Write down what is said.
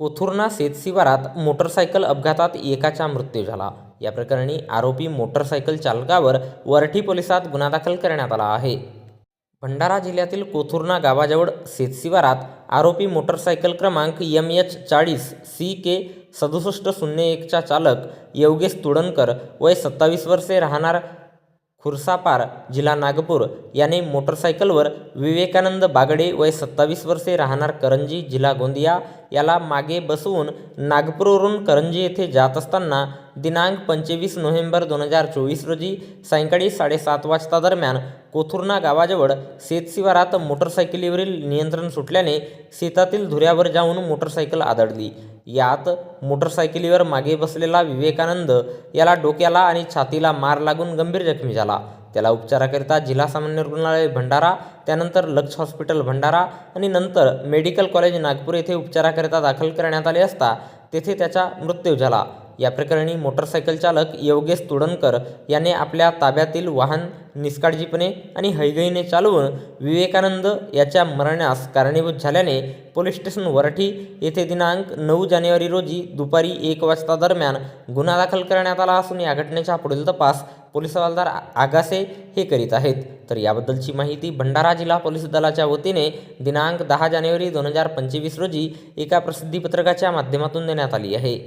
कोथुर्ना शेतशिवारात motorcycle अपघातात एकाचा मृत्यू झाला. या प्रकरणी आरोपी मोटरसायकल चालकावर वरठी पोलिसात गुन्हा दाखल करण्यात आला आहे. भंडारा जिल्ह्यातील कोथुर्ना गावाजवळ शेतशिवारात आरोपी मोटरसायकल क्रमांक एम एच चाळीस सी के सदुसष्ट शून्य एकचा चालक योगेश तुडणकर वय सत्तावीस वर्षे राहणार खुर्सापार जिल्हा नागपूर. याने मोटरसायकलवर विवेकानंद बागडे वय सत्तावीस वर्षे राहणार करंजी जिल्हा गोंदिया याला मागे बसवून नागपूरवरून करंजी येथे जात असताना दिनांक पंचवीस नोव्हेंबर दोन हजार चोवीस रोजी सायंकाळी साडेसात वाजता दरम्यान कोथुर्ना गावाजवळ शेतशिवारात मोटरसायकलीवरील नियंत्रण सुटल्याने शेतातील धुऱ्यावर जाऊन मोटरसायकल आदळली. यात मोटरसायकलीवर मागे बसलेला विवेकानंद याला डोक्याला आणि छातीला मार लागून गंभीर जखमी झाला. त्याला उपचाराकरिता जिल्हा सामान्य रुग्णालय भंडारा त्यानंतर लक्ष हॉस्पिटल भंडारा आणि नंतर मेडिकल कॉलेज नागपूर येथे उपचाराकरिता दाखल करण्यात आले असता तेथे त्याचा मृत्यू झाला. या प्रकरणी मोटरसायकल चालक योगेश तुडणकर याने आपल्या ताब्यातील वाहन निष्काळजीपणे आणि हयगईने चालवून विवेकानंद याच्या मरण्यास कारणीभूत झाल्याने पोलीस स्टेशन वरठी येथे दिनांक नऊ जानेवारी रोजी दुपारी एक वाजता दरम्यान गुन्हा दाखल करण्यात आला असून या घटनेचा पुढील तपास पोलीस हवालदार आगासे हे करीत आहेत. तर याबद्दलची माहिती भंडारा जिल्हा पोलीस दलाच्या वतीने दिनांक दहा जानेवारी दोन हजार पंचवीस रोजी एका प्रसिद्धीपत्रकाच्या माध्यमातून देण्यात आली आहे.